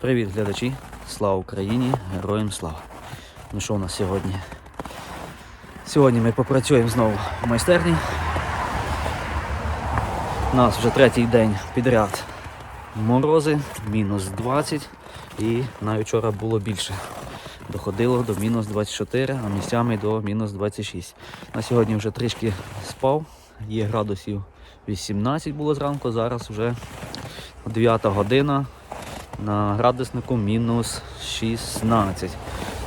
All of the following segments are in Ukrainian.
Привіт, глядачі! Слава Україні! Героям слава! Ну що у нас сьогодні? Сьогодні ми попрацюємо знову в майстерні. У нас вже третій день підряд морози, мінус 20 і навіть вчора було більше. Доходило до мінус 24, а місцями до мінус 26. На сьогодні вже трішки спав, є градусів 18 було зранку, зараз вже 9 година, на градуснику мінус 16.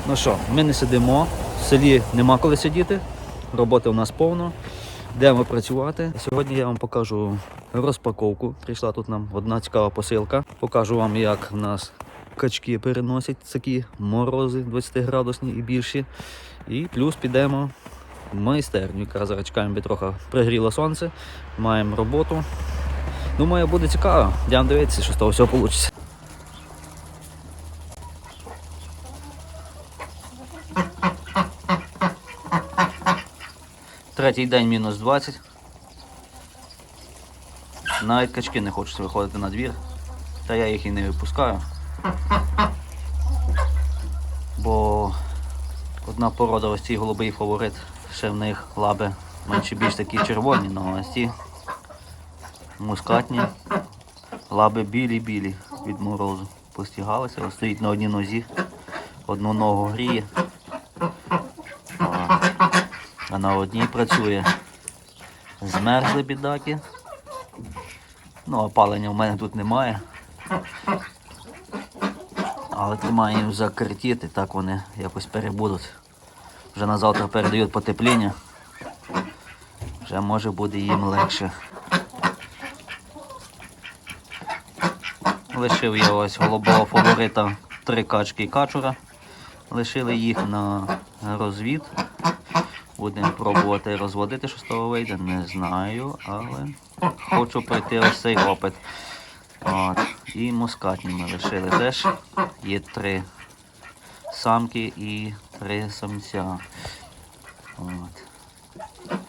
Ну що, ми не сидимо, в селі нема коли сидіти, роботи у нас повно. Йдемо працювати. Сьогодні я вам покажу розпаковку. Прийшла тут нам одна цікава посилка. Покажу вам, як в нас качки переносять такі морози 20 градусні і більші. І плюс підемо в майстерню, яка зараз чекаємо, би трохи пригріло сонце. Маємо роботу. Думаю, буде цікаво. Йдемо дивитися, що з того всього вийде. Третій день мінус 20. Навіть качки не хочуть виходити на двір. Та я їх і не випускаю. Бо одна порода ось ці голубий фаворит, ще в них лаби менше більш такі червоні, але ось ці мускатні, лаби білі-білі від морозу. Постігалися, стоїть на одній нозі, одну ногу гріє. А, а на одній працює. Змерзли бідаки. Ну, опалення в мене тут немає. Але їх в і так вони якось перебудуть. Вже на завтра передають потепління. Вже може буде їм легше. Лишив я ось голубого фаворита три качки і качура. Лишили їх на розвід. Будемо пробувати розводити, що з того вийде, не знаю, але хочу пройти ось цей опит. От. І мускатні ми лишили теж. Є три самки і три самця. От.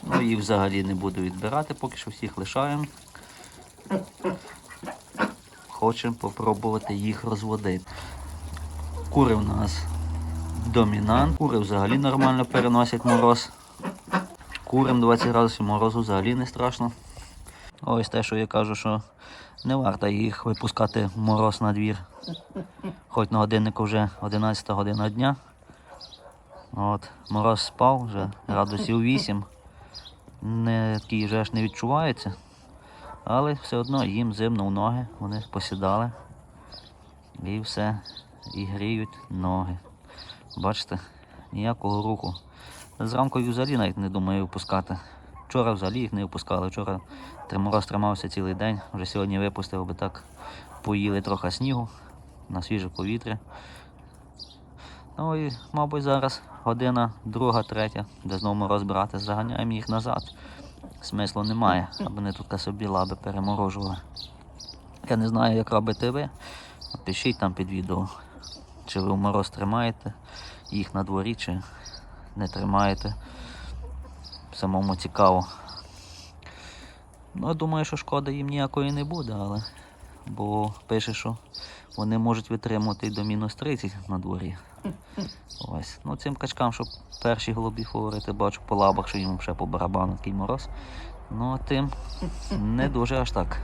Ну їх взагалі не буду відбирати, поки що всіх лишаємо. Хочемо попробувати їх розводити. Кури в нас домінант. Кури взагалі нормально переносять мороз. Курим 20 градусів морозу взагалі не страшно. Ось те, що я кажу, що не варто їх випускати в мороз на двір. Хоч на годиннику вже 11 година дня. От, мороз спав, вже градусів 8. Не такий вже аж не відчувається. Але все одно їм зимно в ноги, вони посідали. І все, і гріють ноги. Бачите, ніякого руху. Зранку їх взагалі навіть не думаю випускати. Вчора взагалі їх не випускали. Вчора мороз тримався цілий день. Вже сьогодні випустив, би так поїли трохи снігу на свіже повітря. Ну і, мабуть, зараз година, друга, третя, де знову мороз брати, заганяємо їх назад. Смислу немає, аби вони тут собі лаби переморожували. Я не знаю, як робите ви. Пишіть там під відео, чи ви в мороз тримаєте їх на дворі, чи не тримаєте. Самому цікаво. Ну, я думаю, що шкоди їм ніякої не буде, але бо пише, що вони можуть витримувати до мінус 30 на дворі. Ось. Ну цим качкам, що перші голубі фаворити, бачу по лабах, що їм ще по барабану такий мороз. Ну а тим не дуже аж так.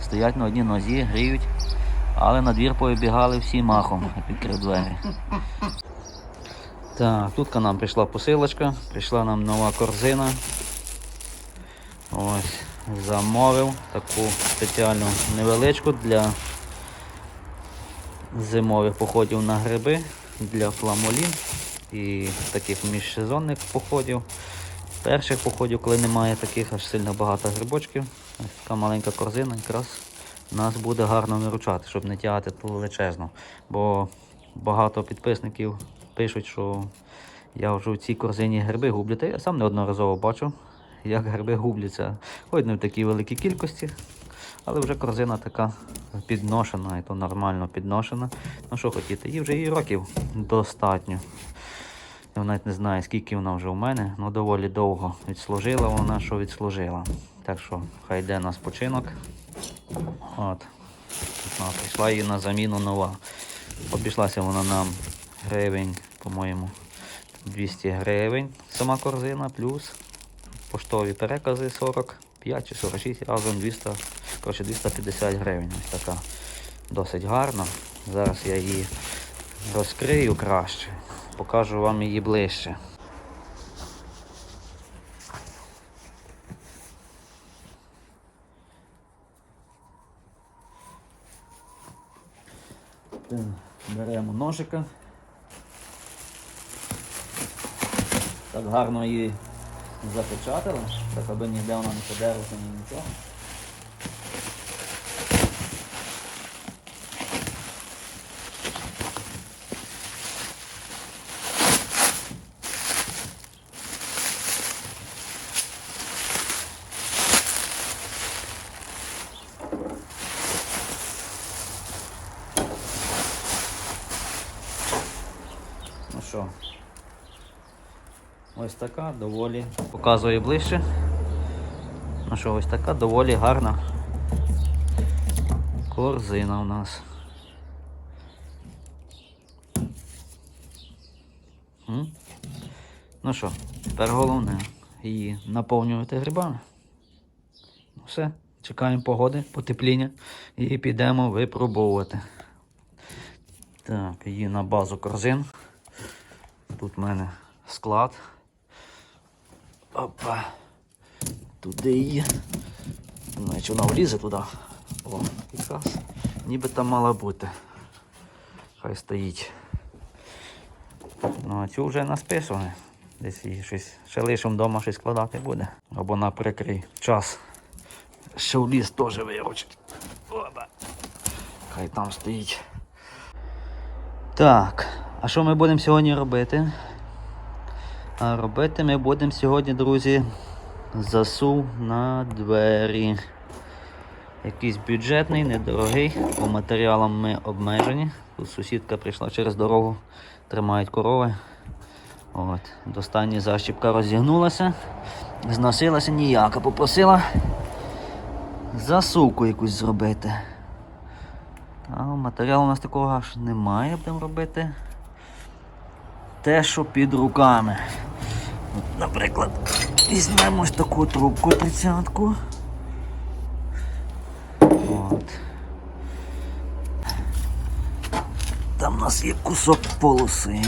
Стоять на одній нозі, гріють, але на двір повибігали всі махом, відкрив двері. Так, тут нам прийшла посилочка, прийшла нам нова корзина. Ось, замовив таку спеціальну невеличку для зимових походів на гриби, для фламолін і таких міжсезонних походів. Перших походів, коли немає таких аж сильно багато грибочків. Ось така маленька корзина якраз нас буде гарно виручати, щоб не тягати ту величезну. Бо багато підписників пишуть, що я вже в цій корзині гриби гублю. Та я сам неодноразово бачу, як гриби губляться. Хоч не в такій великій кількості, але вже корзина така підношена, і то нормально підношена. Ну що хотіти, їй вже і років достатньо. Я навіть не знаю, скільки вона вже у мене, ну доволі довго відслужила вона, що відслужила. Так що хай йде на спочинок. От. Прийшла її на заміну нова. Обійшлася вона нам гривень, по-моєму, 200 гривень сама корзина, плюс поштові перекази 45 чи 46, разом 200, коротше 250 гривень. Ось така досить гарна. Зараз я її розкрию краще, покажу вам її ближче. Беремо ножика. Так гарно її запечатали, так аби ніде вона не подерлася, ні нічого. Ну що, ось така доволі. Показую ближче. Ну що, ось така доволі гарна корзина у нас. Ну що, тепер головне її наповнювати грибами. Ну все, чекаємо погоди, потепління і підемо випробовувати. Так, її на базу корзин. Тут в мене склад. Опа. Туди її. Значить вона влізе туди. О, якраз. Ніби там мала бути. Хай стоїть. Ну а цю вже насписували. Десь її щось ще лишимо вдома щось складати буде. Або на прикрий час. Ще в ліс теж виручить. Опа. Хай там стоїть. Так, а що ми будемо сьогодні робити? А робити ми будемо сьогодні, друзі, засув на двері. Якийсь бюджетний, недорогий, по матеріалам ми обмежені. Тут сусідка прийшла через дорогу, тримають корови. От, до останньої защіпка розігнулася, зносилася ніяка, попросила засувку якусь зробити. А матеріалу у нас такого аж немає, будемо робити. Те, що під руками. Наприклад, візьмемо ось таку трубку тридцятку. От. Там у нас є кусок полоси.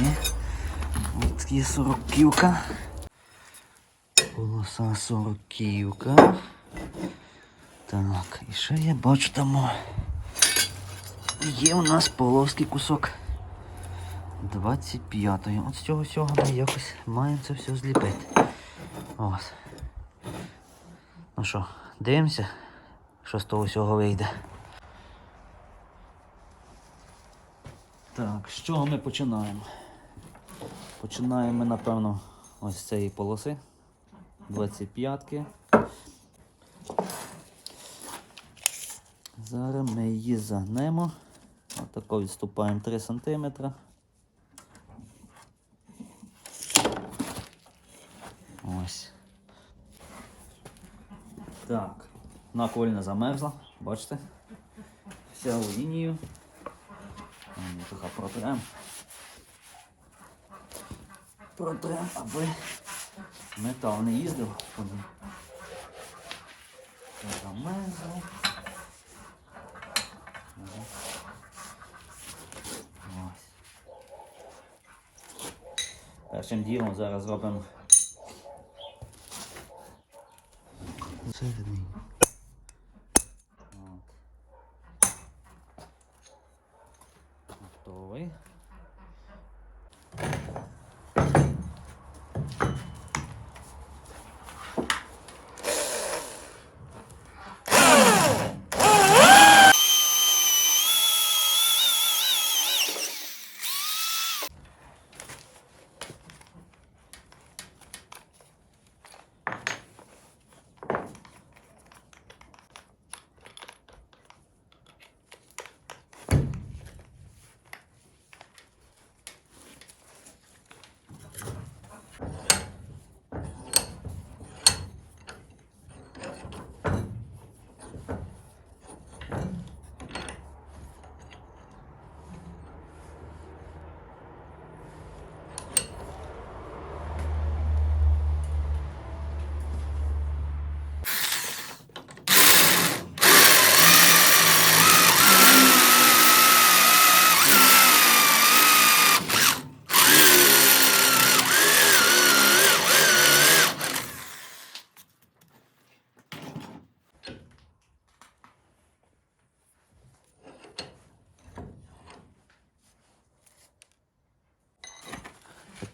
От є сороківка. Полоса сороківка. Так, і ще я бачу там. Є у нас полоский кусок 25-ї. От з цього всього ми якось маємо це все зліпити. Ось. Ну що, дивимося, що з того всього вийде. Так, з чого ми починаємо? Починаємо ми, напевно, ось з цієї полоси. 25-ки. Зараз ми її загнемо. Отако відступаємо 3 см. Ось. Так, накольна замерзла, бачите? Вся у лінію. Трохи протрем. Протрем, аби метал не їздив по ній. Замерзла. Ось. Першим ділом зараз зробимо всередині. От.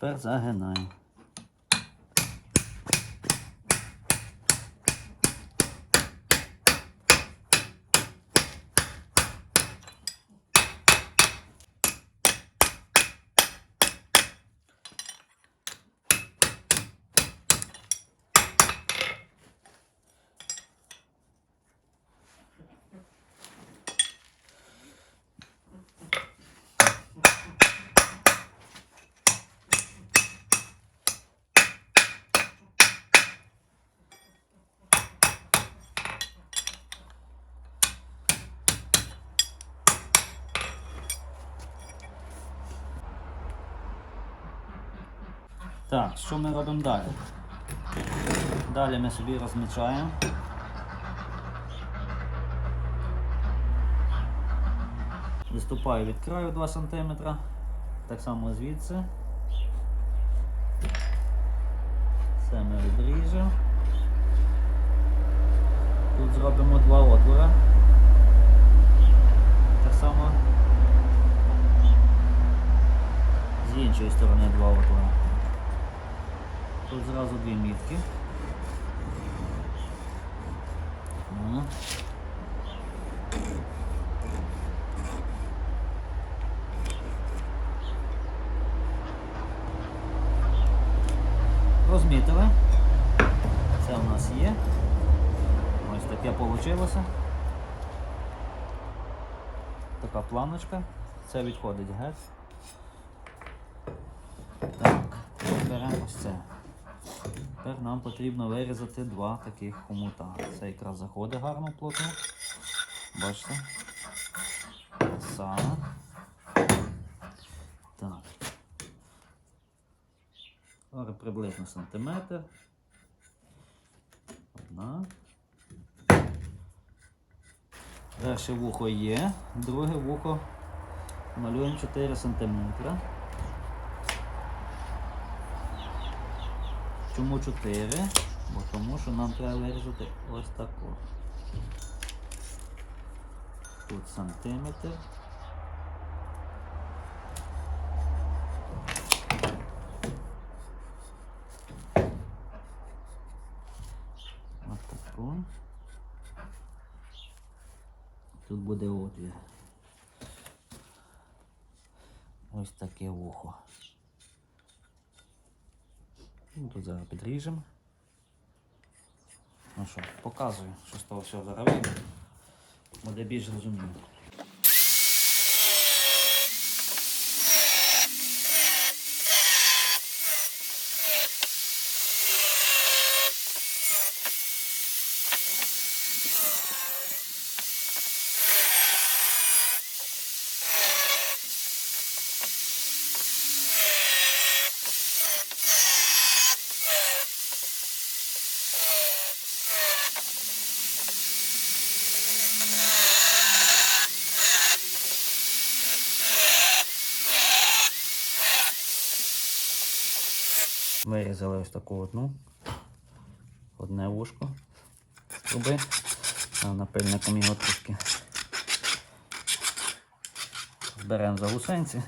Тепер загинаємо. Так, що ми робимо далі? Далі ми собі розмічаємо. Виступаю від краю 2 см. Так само звідси. Це ми відріжемо. Тут зробимо два отвора. Так само з іншої сторони два отвора. Тут зразу дві мітки. Ну. Розмітили. Це у нас є. Ось таке вийшло. Така планочка. Це відходить геть. Так, беремо ось це. Тепер нам потрібно вирізати два таких хомута. Це якраз заходить гарно плотно. Бачите? Саме. Так. Зараз приблизно сантиметр. Одна. Перше вухо є, друге вухо малюємо 4 сантиметра. Чому 4? Бо тому що нам треба вирізати ось тако. Тут сантиметр. Ось тако. Тут буде отвір. Ось таке вухо. Ну, Тут зараз підріжемо. Ну що, показую, що з того всього зараз вийде. Буде більш зрозуміло. Вирізали ось таку одну. Одне вушко труби. А напильником його трошки зберемо за гусенці.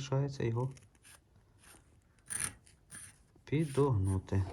Лишається його підогнути.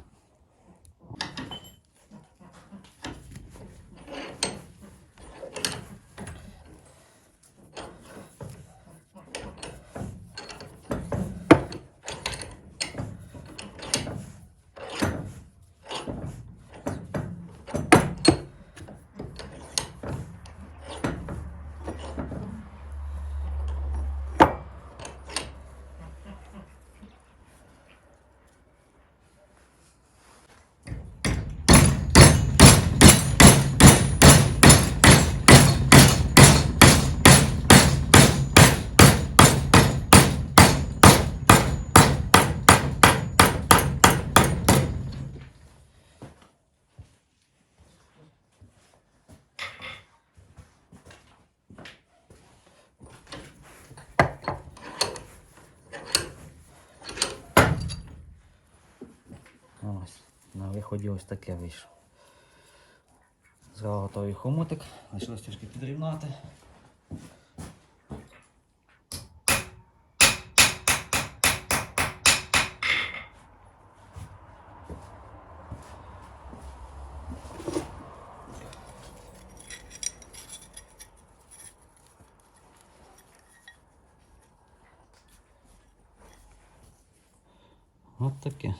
Виході ось таке вийшло. Зразу готовий хомутик, лишилось трішки підрівнати. От таке.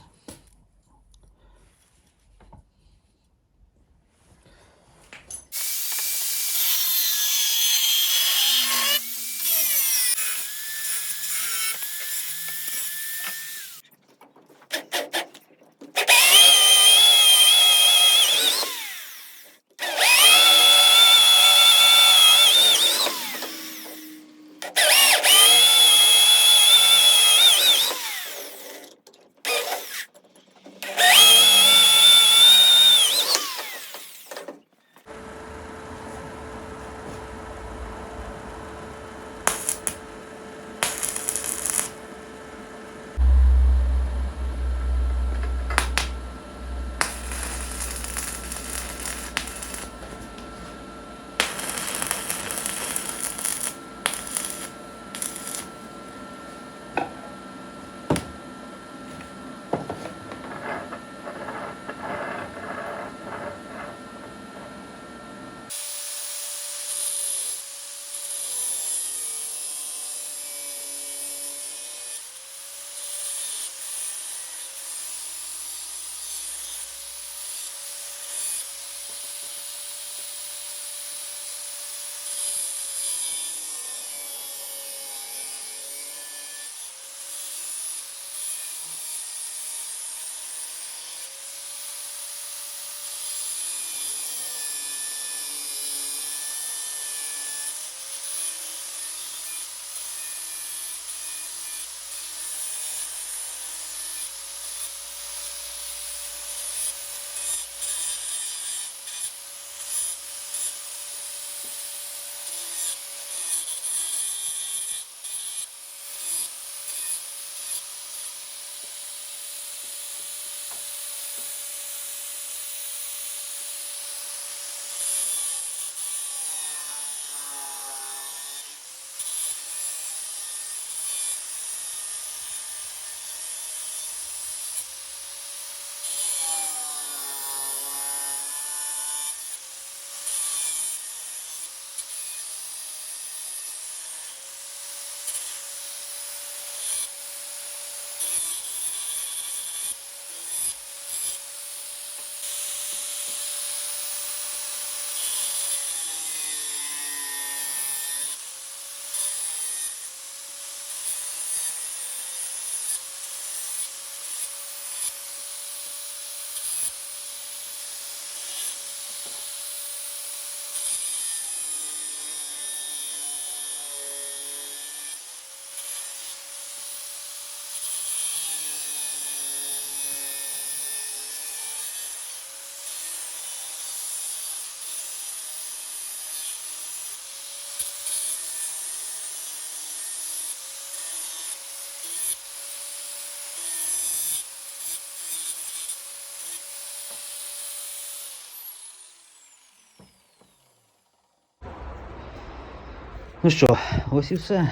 Ну що, ось і все.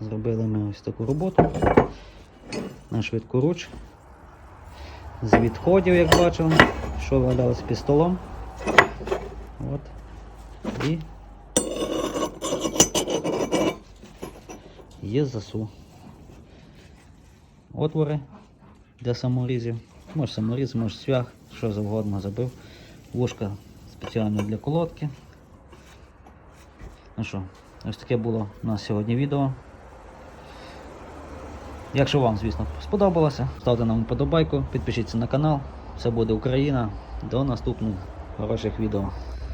Зробили ми ось таку роботу на швидкоруч. З відходів, як бачили, що валялось під столом. От. І є засу. Отвори для саморізів. Може саморіз, може свях, що завгодно забив. Вушка спеціально для колодки. Ну що, ось таке було у нас сьогодні відео. Якщо вам, звісно, сподобалося, ставте нам вподобайку, підпишіться на канал. Все буде Україна. До наступних хороших відео.